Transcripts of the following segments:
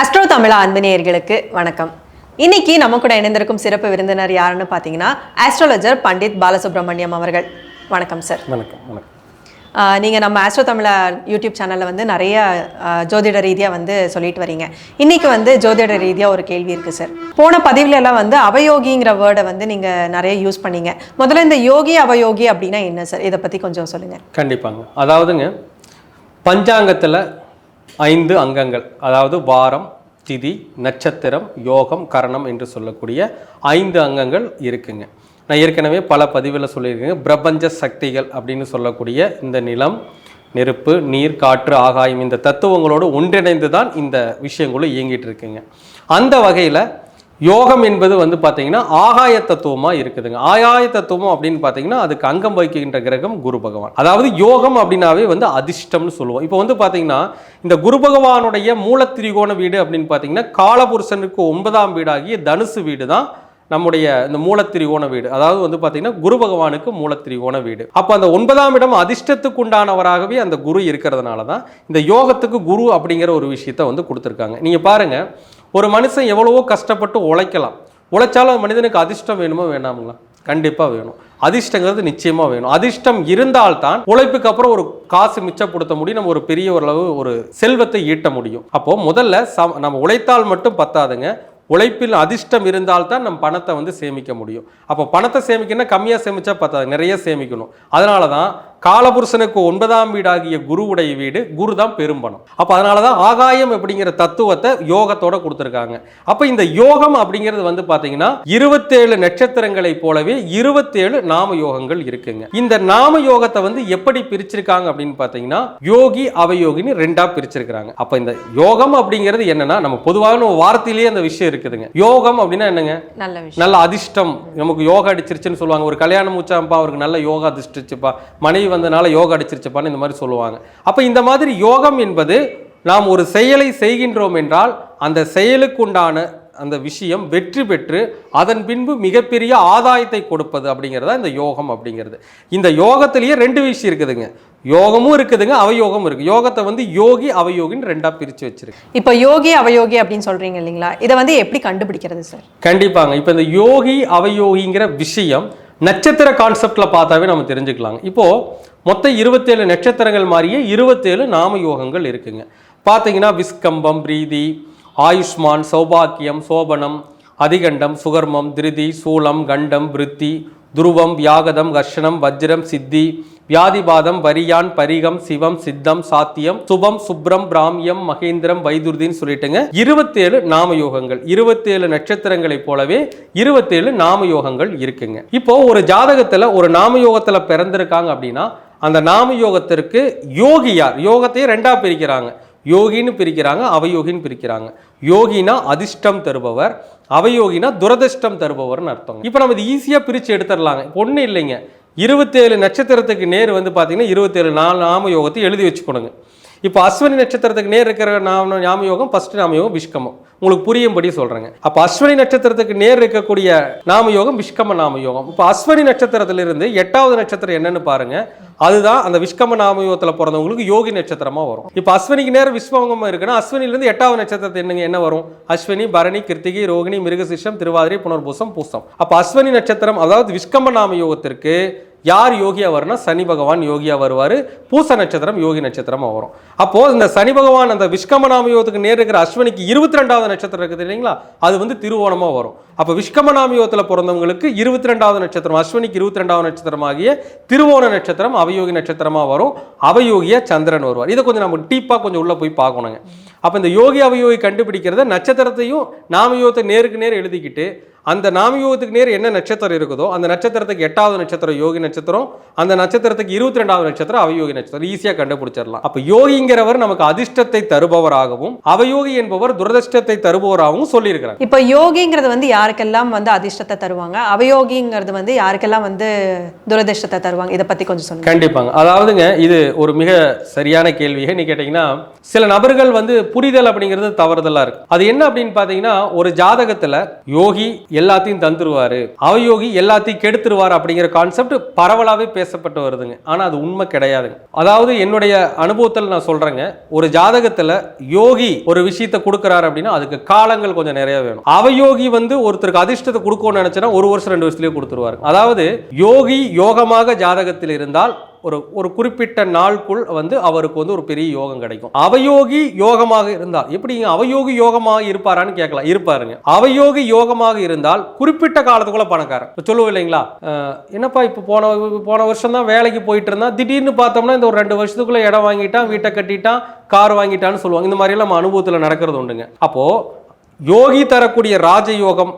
Astro தமிழா அன்பு வணக்கம். இன்னைக்கு நம்ம கூட இணைந்திருக்கும் சிறப்பு விருந்தினர் யாருன்னு பார்த்தீங்கன்னா ஆஸ்ட்ராலஜர் பண்டித் பாலசுப்ரமணியம் அவர்கள். வணக்கம் சார் வணக்கம் வணக்கம். ஆஹ் நீங்க நம்ம ஆஸ்ட்ரோ தமிழா யூடியூப் சேனல்ல வந்து நிறைய ஜோதிட ரீதியா வந்து சொல்லிட்டு வரீங்க. இன்னைக்கு வந்து ஜோதிட ரீதியா ஒரு கேள்வி இருக்கு சார் போன பதிவுல எல்லாம் வந்து அவயோகிங்கிற வேர்டை வந்து நீங்க நிறைய யூஸ் பண்ணீங்க. முதல்ல இந்த யோகி அவயோகி அப்படின்னா என்ன சார் இதை பத்தி கொஞ்சம் சொல்லுங்க. கண்டிப்பாங்க. அதாவதுங்க பஞ்சாங்கத்தில் ஐந்து அங்கங்கள் அதாவது வாரம் திதி நட்சத்திரம் யோகம் கரணம் என்று சொல்லக்கூடிய ஐந்து அங்கங்கள் இருக்குங்க. நான் ஏற்கனவே பல பதிவில் சொல்லியிருக்கேங்க பிரபஞ்ச சக்திகள் அப்படின்னு சொல்லக்கூடிய இந்த நிலம் நெருப்பு நீர் காற்று ஆகாயம் இந்த தத்துவங்களோடு ஒன்றிணைந்து தான் இந்த விஷயங்களும் இயங்கிட்டு இருக்குங்க. அந்த வகையில் யோகம் என்பது வந்து பார்த்தீங்கன்னா ஆகாய தத்துவமாக இருக்குதுங்க. ஆகாய தத்துவம் அப்படின்னு பார்த்தீங்கன்னா அதுக்கு அங்கம் வகிக்கின்ற கிரகம் குரு பகவான். அதாவது யோகம் அப்படின்னாவே வந்து அதிர்ஷ்டம்னு சொல்லுவோம். இப்போ வந்து பார்த்தீங்கன்னா இந்த குரு பகவானுடைய மூலத்திரிகோண வீடு அப்படின்னு பார்த்தீங்கன்னா காலபுருஷனுக்கு ஒன்பதாம் வீடாகிய தனுசு வீடு தான் நம்முடைய இந்த மூலத்திரிகோண வீடு. அதாவது வந்து பார்த்தீங்கன்னா குரு பகவானுக்கு மூலத்திரிகோண வீடு. அப்போ அந்த ஒன்பதாம் இடம் அதிர்ஷ்டத்துக்கு உண்டானவராகவே அந்த குரு இருக்கிறதுனால தான் இந்த யோகத்துக்கு குரு அப்படிங்கிற ஒரு விஷயத்தை வந்து கொடுத்துருக்காங்க. நீங்கள் பாருங்கள் ஒரு மனுஷன் எவ்வளவோ கஷ்டப்பட்டு உழைக்கலாம். உழைச்சாலும் மனிதனுக்கு அதிர்ஷ்டம் வேணுமோ வேணாமுங்களா? கண்டிப்பாக வேணும். அதிர்ஷ்டங்கிறது நிச்சயமாக வேணும். அதிர்ஷ்டம் இருந்தால்தான் உழைப்புக்கு அப்புறம் ஒரு காசு மிச்சப்படுத்த முடியும். நம்ம ஒரு பெரிய ஓரளவு ஒரு செல்வத்தை ஈட்ட முடியும். அப்போ முதல்ல சம நம்ம உழைத்தால் மட்டும் பத்தாதுங்க. உழைப்பில் அதிர்ஷ்டம் இருந்தால்தான் நம்ம பணத்தை வந்து சேமிக்க முடியும். அப்போ பணத்தை சேமிக்கணும்னா கம்மியாக சேமிச்சா பத்தாது. நிறைய சேமிக்கணும். அதனால தான் காலபுருஷனுக்கு ஒன்பதாம் வீடாகிய குருவுடைய வீடு குரு தான் பெரும்பணம். அப்போ அதனால தான் ஆகாயம் அப்படிங்கிற தத்துவத்தை யோகத்தோட கொடுத்துருக்காங்க. அப்போ இந்த யோகம் அப்படிங்கிறது வந்து பார்த்தீங்கன்னா இருபத்தேழு நட்சத்திரங்களைப் போலவே இருபத்தேழு நாம யோகங்கள் இருக்குங்க. இந்த நாம யோகத்தை வந்து எப்படி பிரிச்சிருக்காங்க அப்படின்னு பார்த்தீங்கன்னா யோகி அவயோகின்னு ரெண்டா பிரிச்சிருக்காங்க அப்போ இந்த யோகம் அப்படிங்கிறது என்னன்னா நம்ம பொதுவான ஒரு வார்த்தையிலேயே அந்த விஷயம் இருக்குதுங்க. யோகம் அப்படின்னா என்னங்க? நல்ல அதிர்ஷ்டம். நமக்கு யோகா அடிச்சிருச்சுன்னு சொல்லுவாங்க. ஒரு கல்யாணம் மூச்சாம்பா அவருக்கு நல்ல யோகா அதிர்ஷ்டிச்சுப்பா. மனைவி வந்தனால யோகா அடிச்சிருச்சுப்பான்னு இந்த மாதிரி சொல்லுவாங்க. அப்போ இந்த மாதிரி யோகம் என்பது நாம் ஒரு செயலை செய்கின்றோம் என்றால் அந்த செயலுக்குண்டான அந்த விஷயம் வெற்றி பெற்று அதன் பின்பு மிகப்பெரிய ஆதாயத்தை கொடுப்பது அப்படிங்கிறதா இந்த யோகம் அப்படிங்கிறது. இந்த யோகத்திலேயே ரெண்டு விஷயம் இருக்குதுங்க. யோகமும் இருக்குதுங்க அவயோகம் இருக்கு. யோகத்தை வந்து யோகி அவயோகின்னு ரெண்டா பிரிச்சு வச்சிருக்கு. இப்போ யோகி அவயோகி அப்படின்னு சொல்றீங்க இல்லைங்களா? இதை வந்து எப்படி கண்டுபிடிக்கிறது சார்? கண்டிப்பாங்க. இப்போ இந்த யோகி அவயோகிங்கிற விஷயம் நட்சத்திர கான்செப்டில் பார்த்தாவே நம்ம தெரிஞ்சுக்கலாங்க. இப்போது மொத்தம் இருபத்தேழு நட்சத்திரங்கள் மாதிரியே இருபத்தேழு நாம யோகங்கள் இருக்குங்க. பார்த்தீங்கன்னா விஸ்கம்பம் பிரீதி ஆயுஷ்மான் சௌபாக்கியம் சோபனம் அதிகண்டம் சுகர்மம் திருதி சூலம் கண்டம் விருத்தி துருவம் வியாகதம் கர்ஷனம் வஜ்ரம் சித்தி வியாதிபாதம் வரியான் பரிகம் சிவம் சித்தம் சாத்தியம் சுபம் சுப்ரம் பிராமியம் மகேந்திரம் வைதுர்தின்னு சொல்லிட்டுங்க. இருபத்தேழு நாம யோகங்கள் இருபத்தேழு நட்சத்திரங்களைப் போலவே இருபத்தேழு நாம யோகங்கள் இருக்குங்க. இப்போ ஒரு ஜாதகத்துல ஒரு நாம யோகத்துல பிறந்திருக்காங்க அப்படின்னா அந்த நாம யோகத்திற்கு யோகியார் யோகத்தையே ரெண்டா பிரிக்கிறாங்க. யோகின்னு பிரிக்கிறாங்க அவயோகின்னு பிரிக்கிறாங்க. யோகினா அதிர்ஷ்டம் தருபவர் அவயோகினா துரதிர்ஷ்டம் தருபவர்னு அர்த்தம் இப்போ நம்ம இது ஈஸியாக பிரித்து எடுத்துடலாங்க. ஒன்றும் இல்லைங்க. இருபத்தேழு நட்சத்திரத்துக்கு நேர் வந்து பார்த்தீங்கன்னா இருபத்தேழு நாலு நாம யோகத்தை எழுதி வச்சுக்கணுங்க இப்போ அஸ்வினி நட்சத்திரத்துக்கு நேர் இருக்கிற நாம நாம யோகம் ஃபஸ்ட்டு நாம யோகம் விஷ்கமம். உங்களுக்கு புரியும்படி சொல்கிறேங்க அப்போ அஸ்வினி நட்சத்திரத்துக்கு நேர் இருக்கக்கூடிய நாம யோகம் விஷ்கம நாம யோகம் இப்போ அஸ்வினி நட்சத்திரத்திலிருந்து எட்டாவது நட்சத்திரம் என்னன்னு பாருங்கள் அதுதான் அந்த விஷ்கம நாமயோகத்தில் பிறந்தவங்களுக்கு யோகி நட்சத்திரமா வரும். இப்போ அஸ்வினிக்கு நேரம் விஸ்வங்கமா இருக்குன்னா அஸ்வினிலேருந்து எட்டாவது நட்சத்திரத்தை என்னங்க என்ன வரும்? அஸ்வினி பரணி கிருத்திகை ரோகிணி மிருகசிஷம் திருவாதிரை புனர்பூசம் பூசம். அப்போ அஸ்வினி நட்சத்திரம் அதாவது விஷ்கம நாம யோகத்திற்கு யார் யோகியா வரும்னா சனி பகவான் யோகியா வருவார். பூச நட்சத்திரம் யோகி நட்சத்திரமாக வரும். அப்போது இந்த சனி பகவான் அந்த விஷ்கமநாம யோகத்துக்கு நேர் இருக்கிற அஸ்வினிக்கு இருபத்தி ரெண்டாவது நட்சத்திரம் இருக்குது இல்லைங்களா? அது வந்து திருவோணமாக வரும். அப்போ விஷ்கமநாம யோகத்தில் பிறந்தவங்களுக்கு இருபத்தி ரெண்டாவது நட்சத்திரம் அஸ்வினிக்கு இருபத்தி ரெண்டாவது நட்சத்திரமாகிய திருவோண நட்சத்திரம் அவயோகி நட்சத்திரமாக வரும். அவயோகியா சந்திரன் வருவார். இதை கொஞ்சம் நம்ம டீப்பாக கொஞ்சம் உள்ளே போய் பார்க்கணுங்க. அப்போ இந்த யோகி அவயோகி கண்டுபிடிக்கிறத நட்சத்திரத்தையும் நாமயோகத்தை நேருக்கு நேர் எழுதிக்கிட்டு அந்த நாமயோகத்துக்கு நேர் என்ன நட்சத்திரம் இருக்குதோ அந்த நட்சத்திரத்துக்கு எட்டாவது நட்சத்திரம் யோகி நட்சத்திரம் அந்த நட்சத்திரத்துக்கு இருபத்தி ரெண்டாவது நட்சத்திரம் அவயோகி நட்சத்திரம். ஈஸியாக கண்டுபிடிச்சிடலாம். அப்போ யோகிங்கிறவர் நமக்கு அதிர்ஷ்டத்தை தருபவராகவும் அவயோகி என்பவர் துரதிர்ஷ்டத்தை தருபவராகவும் சொல்லியிருக்கிறாங்க இப்போ யோகிங்கிறது வந்து யாருக்கெல்லாம் வந்து அதிர்ஷ்டத்தை தருவாங்க? அவயோகிங்கிறது வந்து யாருக்கெல்லாம் வந்து துரதிர்ஷ்டத்தை தருவாங்க? இதை பத்தி கொஞ்சம் சொல்லுங்க. கண்டிப்பாங்க. அதாவதுங்க இது ஒரு மிக சரியான கேள்வியை நீ கேட்டிங்கன்னா சில நபர்கள் வந்து புரிதல் அப்படிங்கிறது தவறுதலா இருக்கு. அது என்ன அப்படின்னு பார்த்தீங்கன்னா ஒரு ஜாதகத்துல யோகி எல்லாத்தையும் தந்துருவாரு. அவயோகி எல்லாத்தையும் கெடுத்துருவார் அப்படிங்கிற கான்செப்ட் பரவலாகவே பேசப்பட்டு வருதுங்க. ஆனால் அது உண்மை கிடையாதுங்க. அதாவது என்னுடைய அனுபவத்தில் நான் சொல்றேங்க. ஒரு ஜாதகத்தில் யோகி ஒரு விஷயத்தை கொடுக்குறாரு அப்படின்னா அதுக்கு காலங்கள் கொஞ்சம் நிறைய வேணும். அவயோகி வந்து ஒருத்தருக்கு அதிர்ஷ்டத்தை கொடுக்கணும்னு நினைச்சேன்னா ஒரு வருஷம் ரெண்டு வருஷத்துலேயே கொடுத்துருவாரு அதாவது யோகி யோகமாக ஜாதகத்தில் இருந்தால் ஒரு ஒரு குறிப்பிட்ட நாளுக்குள் வந்து அவருக்கு வந்து ஒரு பெரிய யோகம் கிடைக்கும். அவயோகி யோகமாக இருந்தால் எப்படிங்க அவயோகி யோகமாக இருப்பாரான்னு கேட்கலாம். இருப்பாருங்க. அவயோகி யோகமாக இருந்தால் குறிப்பிட்ட காலத்துக்குள்ள பணக்காரன். சொல்லுவோம் இல்லைங்களா? என்னப்பா இப்போ போன போன வருஷம் தான் வேலைக்கு போயிட்டு இருந்தா திடீர்னு பார்த்தோம்னா இந்த ஒரு ரெண்டு வருஷத்துக்குள்ள இடம் வாங்கிட்டான் வீட்டை கட்டிட்டான் கார் வாங்கிட்டான்னு சொல்லுவாங்க. இந்த மாதிரிலாம் நம்ம அனுபவத்தில் நடக்கிறது உண்டுங்க. அப்போ யோகி தரக்கூடிய ராஜயோகம்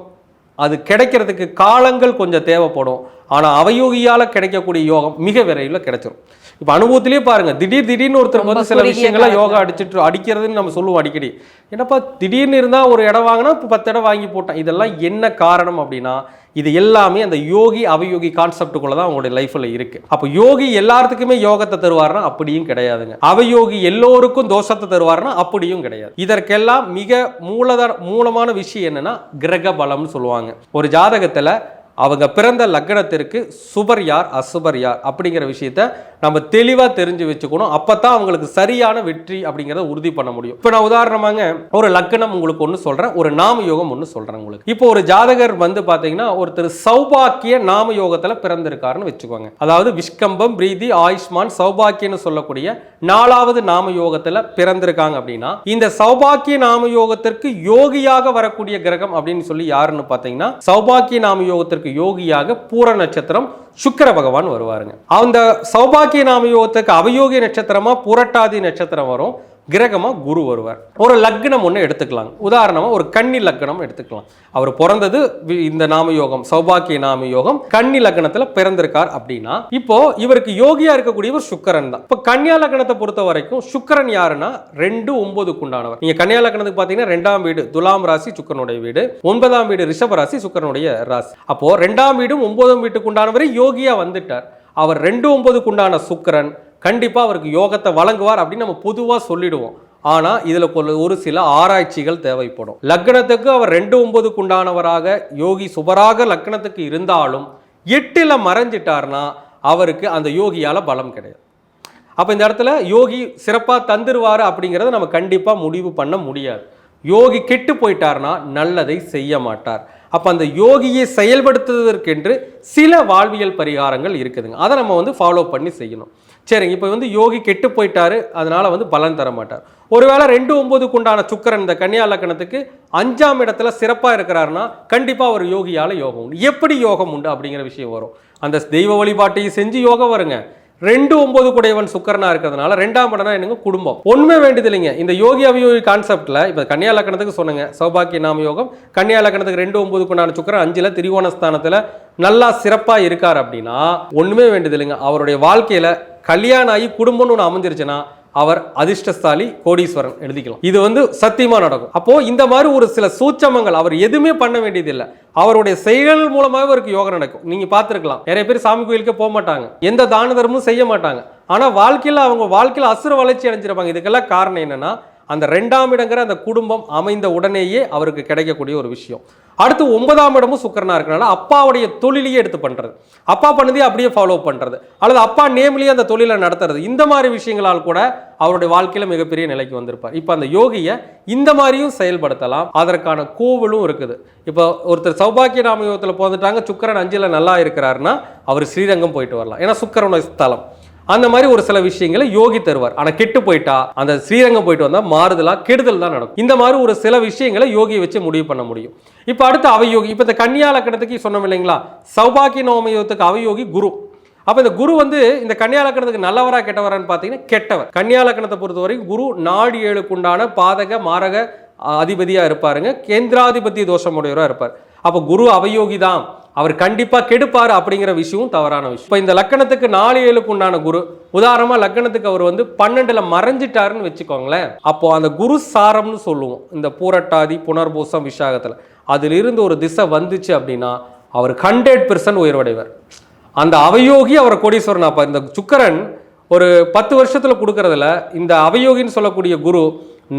அது கிடைக்கிறதுக்கு காலங்கள் கொஞ்சம் தேவைப்படும். ஆனால் அவயோகியால் கிடைக்கக்கூடிய யோகம் மிக விரைவில் கிடைச்சிரும். இப்போ அனுபவத்திலேயே பாருங்க திடீர் திடீர்னு ஒருத்தர் வந்து சில குறுகிய விஷயங்களை யோகா அடிச்சிட்டு அடிக்கிறதுன்னு நம்ம சொல்லுவோம் அடிக்கடி. என்னப்பா திடீர்னு இருந்தால் ஒரு இடம் வாங்கினா இப்போ பத்து இடம் வாங்கி போட்டான். இதெல்லாம் என்ன காரணம் அப்படின்னா இது எல்லாமே அந்த யோகி அவயோகி கான்செப்டுக்குள்ள தான் அவங்களுடைய லைஃப்ல இருக்கு. அப்போ யோகி எல்லாத்துக்குமே யோகத்தை தருவார்னா அப்படியும் கிடையாதுங்க. அவயோகி எல்லோருக்கும் தோஷத்தை தருவார்னா அப்படியும் கிடையாது. இதற்கெல்லாம் மிக மூலதன மூலமான விஷயம் என்னன்னா கிரக பலம்னு சொல்லுவாங்க. ஒரு ஜாதகத்துல அவங்க பிறந்த லக்னத்திற்கு சுபர் யார் அசுபர் யார் அப்படிங்கிற விஷயத்த நம்ம தெளிவாக தெரிஞ்சு வச்சுக்கணும். அப்போ தான் அவங்களுக்கு சரியான வெற்றி அப்படிங்கிறத உறுதி பண்ண முடியும். இப்போ நான் உதாரணமாங்க ஒரு லக்னம் உங்களுக்கு ஒன்று சொல்கிறேன் ஒரு நாம யோகம் ஒன்று சொல்கிறேன் உங்களுக்கு. இப்போ ஒரு ஜாதகர் வந்து பார்த்தீங்கன்னா ஒருத்தர் சௌபாக்கிய நாம யோகத்தில் பிறந்திருக்காருன்னு வச்சுக்கோங்க. அதாவது விஷ்கம்பம் பிரீதி ஆயுஷ்மான் சௌபாக்கியன்னு சொல்லக்கூடிய நாலாவது நாம யோகத்தில் பிறந்திருக்காங்க அப்படின்னா இந்த சௌபாக்கிய நாம யோகத்திற்கு யோகியாக வரக்கூடிய கிரகம் அப்படின்னு சொல்லி யாருன்னு பார்த்தீங்கன்னா சௌபாக்கிய நாம யோகத்திற்கு யோகியாக பூர நட்சத்திரம் சுக்கர பகவான் வருவாருங்க. அந்த சௌபாக்கிய நாம யோகத்துக்கு அவயோகி நட்சத்திரமா புரட்டாதி நட்சத்திரம் வரும். கிரகமாக குரு வருவார். ஒரு லக்னம் ஒன்று எடுத்துக்கலாம். உதாரணமாக ஒரு கன்னி லக்னம் எடுத்துக்கலாம். அவர் பிறந்தது வி- இந்த நாம யோகம் சௌபாக்கிய நாம யோகம் கன்னி லக்னத்தில் பிறந்திருக்கார் அப்படின்னா இப்போ இவருக்கு யோகியா இருக்கக்கூடியவர் சுக்கரன் தான். இப்போ கன்னியா லக்னத்தை பொறுத்த வரைக்கும் சுக்கரன் யாருன்னா ரெண்டு ஒன்பதுக்கு உண்டானவர். நீங்கள் கன்னியா லக்னத்துக்கு பார்த்தீங்கன்னா ரெண்டாம் வீடு துலாம் ராசி சுக்கரனுடைய வீடு ஒன்பதாம் வீடு ரிஷப ராசி சுக்கரனுடைய ராசி. அப்போ ரெண்டாம் வீடும் ஒன்பதாம் வீட்டுக்கு உண்டானவரே யோகியா வந்துட்டார். அவர் ரெண்டு ஒன்பதுக்கு உண்டான சுக்கரன் கண்டிப்பாக அவருக்கு யோகத்தை வழங்குவார் அப்படின்னு நம்ம பொதுவாக சொல்லிடுவோம். ஆனால் இதில் ஒரு சில ஆராய்ச்சிகள் தேவைப்படும். லக்னத்துக்கு அவர் ரெண்டு ஒன்பதுக்கு உண்டானவராக யோகி சுபராக லக்னத்துக்கு இருந்தாலும் எட்டில் மறைஞ்சிட்டார்னா அவருக்கு அந்த யோகியால் பலம் கிடையாது. அப்போ இந்த இடத்துல யோகி சிறப்பாக தந்துருவார் அப்படிங்கிறத நம்ம கண்டிப்பாக முடிவு பண்ண முடியாது. யோகி கெட்டு போயிட்டார்னா நல்லதை செய்ய மாட்டார். அப்போ அந்த யோகியை செயல்படுத்துவதற்கென்று சில வாழ்வியல் பரிகாரங்கள் இருக்குதுங்க. அதை நம்ம வந்து ஃபாலோ பண்ணி செய்யணும். சரிங்க இப்போ வந்து யோகி கெட்டு போயிட்டாரு அதனால வந்து பலன் தர மாட்டார். ஒருவேளை ரெண்டு ஒம்பதுக்கு உண்டான சுக்கரன் இந்த கன்னியா லக்கணத்துக்கு அஞ்சாம் இடத்துல சிறப்பாக இருக்கிறாருன்னா கண்டிப்பாக ஒரு யோகியால் யோகம் உண்டு. எப்படி யோகம் உண்டு அப்படிங்கிற விஷயம் வரும். அந்த தெய்வ வழிபாட்டையும் செஞ்சு யோகம் வருங்க. ரெண்டு ஒன்பது குடையவன் சுக்கரனா இருக்கிறதுனால ரெண்டாம் படம்னா என்னங்க குடும்பம். ஒண்ணுமே வேண்டியது இல்லைங்க இந்த யோகி அவியோகி கான்செப்ட்ல இப்ப கன்னியா லக்கணத்துக்கு சொன்னங்க. சௌபாக்கிய நாம யோகம். கன்னியா லக்கணத்துக்கு ரெண்டு ஒன்பது கொண்டான சுக்கரன் அஞ்சுல திரிகோணஸ்தானத்துல நல்லா சிறப்பா இருக்கார் அப்படின்னா ஒண்ணுமே வேண்டியது இல்லைங்க அவருடைய வாழ்க்கையில கல்யாணம் ஆகி குடும்பம்னு ஒன்று அமைஞ்சிருச்சுன்னா அவர் அதிர்ஷ்டசாலி கோடீஸ்வரன் எழுதிக்கலாம். இது வந்து சத்தியமா நடக்கும். அப்போ இந்த மாதிரி ஒரு சில சூட்சமங்கள் அவர் எதுவுமே பண்ண வேண்டியதில்லை. அவருடைய செயல்கள் மூலமாகவே அவருக்கு யோகம் நடக்கும். நீங்க பார்த்துருக்கலாம். நிறைய பேர் சாமி கோயிலுக்கே போக மாட்டாங்க. எந்த தான தர்மமும் செய்ய மாட்டாங்க. ஆனா வாழ்க்கையில் அவங்க வாழ்க்கையில் அசுர வளர்ச்சி அடைஞ்சிருப்பாங்க. இதுக்கெல்லாம் காரணம் என்னன்னா அந்த ரெண்டாம் இடங்கிற அந்த குடும்பம் அமைந்த உடனேயே அவருக்கு கிடைக்கக்கூடிய ஒரு விஷயம். அடுத்து ஒன்பதாம் இடமும் சுக்கரனா இருக்கனால அப்பாவுடைய தொழிலையே எடுத்து பண்ணுறது அப்பா பண்ணதே அப்படியே ஃபாலோ பண்ணுறது அல்லது அப்பா நேம்லேயே அந்த தொழிலை நடத்துறது. இந்த மாதிரி விஷயங்களால் கூட அவருடைய வாழ்க்கையில் மிகப்பெரிய நிலைக்கு வந்திருப்பார். இப்போ அந்த யோகியை இந்த மாதிரியும் செயல்படுத்தலாம். அதற்கான கோவிலும் இருக்குது. இப்போ ஒருத்தர் சௌபாக்கிய நாமயோகத்தில் போந்துட்டாங்க சுக்கரன் அஞ்சில் நல்லா இருக்கிறாருன்னா அவர் ஸ்ரீரங்கம் போயிட்டு வரலாம். ஏன்னா சுக்கரனுடைய ஸ்தலம். அந்த மாதிரி ஒரு சில விஷயங்களை யோகி தருவார். ஆனா கெட்டு போயிட்டா அந்த ஸ்ரீரங்கம் போயிட்டு வந்தா மாறுதலா கெடுதல் தான் நடக்கும். இந்த மாதிரி ஒரு சில விஷயங்களை யோகியை வச்சு முடிவு பண்ண முடியும். இப்போ அடுத்து அவயோகி. இப்போ இந்த கன்னியா லக்கணத்துக்கு சொன்னோம் இல்லைங்களா? சௌபாக்கிய நோமயோகத்துக்கு அவயோகி குரு. அப்போ இந்த குரு வந்து இந்த கன்னியா லக்கணத்துக்கு நல்லவரா கெட்டவரான்னு பார்த்தீங்கன்னா கெட்டவர். கன்னியா லக்கணத்தை பொறுத்த வரைக்கும் குரு நாடு ஏழுக்குண்டான பாதக மாரக அதிபதியாக இருப்பாருங்க. கேந்திராதிபதி தோஷமுடையவராக இருப்பார். அப்போ குரு அவயோகி தான் அவர் கண்டிப்பாக கெடுப்பார் அப்படிங்கிற விஷயமும் தவறான விஷயம். இப்போ இந்த லக்கணத்துக்கு நாலு ஏழுக்கு உண்டான குரு உதாரணமாக லக்கணத்துக்கு அவர் வந்து பன்னெண்டில் மறைஞ்சிட்டாருன்னு வச்சுக்கோங்களேன். அப்போ அந்த குரு சாரம்னு சொல்லுவோம். இந்த பூரட்டாதி புனர்பூசம் விஷாகத்துல அதிலிருந்து ஒரு திசை வந்துச்சு அப்படின்னா அவர் ஹண்ட்ரட் பெர்சன்ட் உயர்வடைவர். அந்த அவயோகி அவர் கோடீஸ்வரன் அப்போ இந்த சுக்கரன் ஒரு பத்து வருஷத்தில் கொடுக்கறதுல இந்த அவயோகின்னு சொல்லக்கூடிய குரு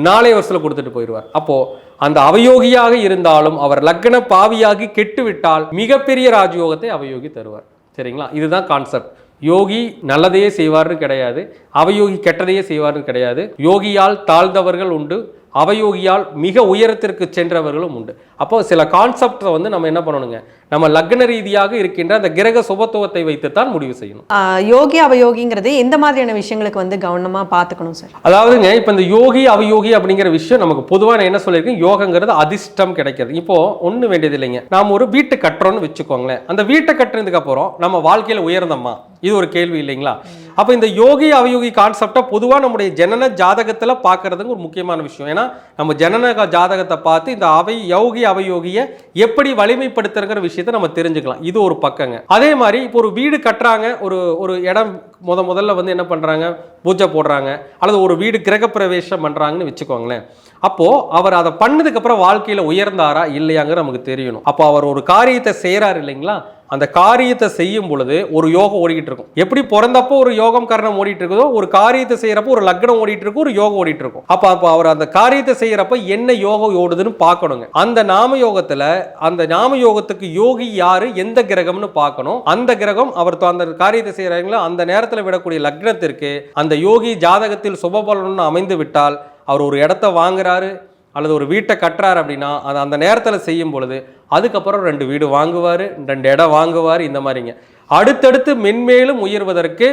நாளை வருஷத்தில் கொடுத்துட்டு போயிடுவார். அப்போது அந்த அவயோகியாக இருந்தாலும் அவர் லக்ன பாவியாகி கெட்டுவிட்டால் மிகப்பெரிய ராஜயோகத்தை அவயோகி தருவார். சரிங்களா? இதுதான் கான்செப்ட் யோகி நல்லதையே செய்வார்னு கிடையாது. அவயோகி கெட்டதையே செய்வார்னு கிடையாது. யோகியால் தாழ்ந்தவர்கள் உண்டு. அவயோகியால் மிக உயரத்திற்கு சென்றவர்களும் உண்டு. அப்போ சில கான்செப்டை வந்து நம்ம என்ன பண்ணணுங்க? நம்ம லக்ன ரீதியாக இருக்கின்ற அந்த கிரக சுபத்துவத்தை வைத்துத்தான் முடிவு செய்யணும். யோகி அவயோகிங்கிறது எந்த மாதிரியான விஷயங்களுக்கு வந்து கவனமா பார்த்துக்கணும் சார்? அதாவதுங்க இப்போ இந்த யோகி அவயோகி அப்படிங்கிற விஷயம் நமக்கு பொதுவாக நான் என்ன சொல்லியிருக்கேன்? யோகங்கிறது அதிர்ஷ்டம் கிடைக்கிறது. இப்போ ஒன்றும் வேண்டியது இல்லைங்க நாம் ஒரு வீட்டு கட்டுறோம்னு வச்சுக்கோங்களேன். அந்த வீட்டை கட்டுறதுக்கு அப்புறம் நம்ம வாழ்க்கையில் உயர்ந்தோமா? இது ஒரு கேள்வி இல்லைங்களா? அப்போ இந்த யோகி அவயோகி கான்செப்டை பொதுவாக நம்முடைய ஜனன ஜாதகத்தில் பார்க்கறதுக்கு ஒரு முக்கியமான விஷயம். ஏன்னா நம்ம ஜனன ஜாதகத்தை பார்த்து இந்த அவை யோகி அவயோகியை எப்படி வலிமைப்படுத்துறங்கிற விஷயத்தை நம்ம தெரிஞ்சுக்கலாம். இது ஒரு பக்கங்க. அதே மாதிரி இப்போ ஒரு வீடு கட்டுறாங்க ஒரு ஒரு இடம் முத முதல்ல வந்து என்ன பண்ணுறாங்க பூஜை போடுறாங்க அல்லது ஒரு வீடு கிரகப்பிரவேசம் பண்ணுறாங்கன்னு வச்சுக்கோங்களேன். அப்போது அவர் அதை பண்ணதுக்கப்புறம் வாழ்க்கையில் உயர்ந்தாரா இல்லையாங்கிற நமக்கு தெரியணும். அப்போ அவர் ஒரு காரியத்தை செய்கிறார் இல்லைங்களா? அந்த காரியத்தை செய்யும் பொழுது ஒரு யோகம் ஓடிக்கிட்டு இருக்கும். எப்படி பிறந்தப்போ ஒரு யோகம் கரணம் ஓடிட்டு இருக்குதோ ஒரு காரியத்தை செய்யறப்போ ஒரு லக்னம் ஓடிட்டு இருக்கும் ஒரு யோகம் ஓடிட்டு இருக்கும். அப்ப அப்போ அவர் அந்த காரியத்தை செய்யறப்ப என்ன யோகம் ஓடுதுன்னு பார்க்கணுங்க. அந்த நாம யோகத்துல அந்த நாம யோகத்துக்கு யோகி யாரு எந்த கிரகம்னு பார்க்கணும். அந்த கிரகம் அவர் அந்த காரியத்தை செய்யறாங்களோ அந்த நேரத்துல விடக்கூடிய லக்னத்திற்கு அந்த யோகி ஜாதகத்தில் சுபபலன்னு அமைந்து விட்டால் அவர் ஒரு இடத்த வாங்குறாரு அல்லது ஒரு வீட்டை கட்டுறாரு அப்படின்னா அது அந்த நேரத்தில் செய்யும் பொழுது அதுக்கப்புறம் ரெண்டு வீடு வாங்குவார் ரெண்டு இடம் வாங்குவார் இந்த மாதிரிங்க. அடுத்தடுத்து மென்மேலும் உயர்வதற்கு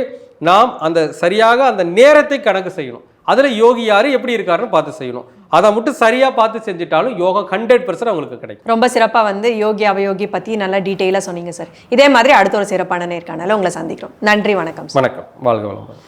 நாம் அந்த சரியாக அந்த நேரத்தை கணக்கு செய்யணும். அதில் யோகி யார் எப்படி இருக்காருன்னு பார்த்து செய்யணும். அதை மட்டும் சரியாக பார்த்து செஞ்சுட்டாலும் யோகம் ஹண்ட்ரட் பர்சன்ட் அவங்களுக்கு கிடைக்கும். ரொம்ப சிறப்பா வந்து யோகி அவயோகி பத்தி நல்லா டீட்டெயிலாக சொன்னீங்க சார் இதே மாதிரி அடுத்த ஒரு சிறப்பான நேர்காணல உங்களை சந்திக்கிறோம். நன்றி வணக்கம் வணக்கம். வாழ்க வளமுடன்.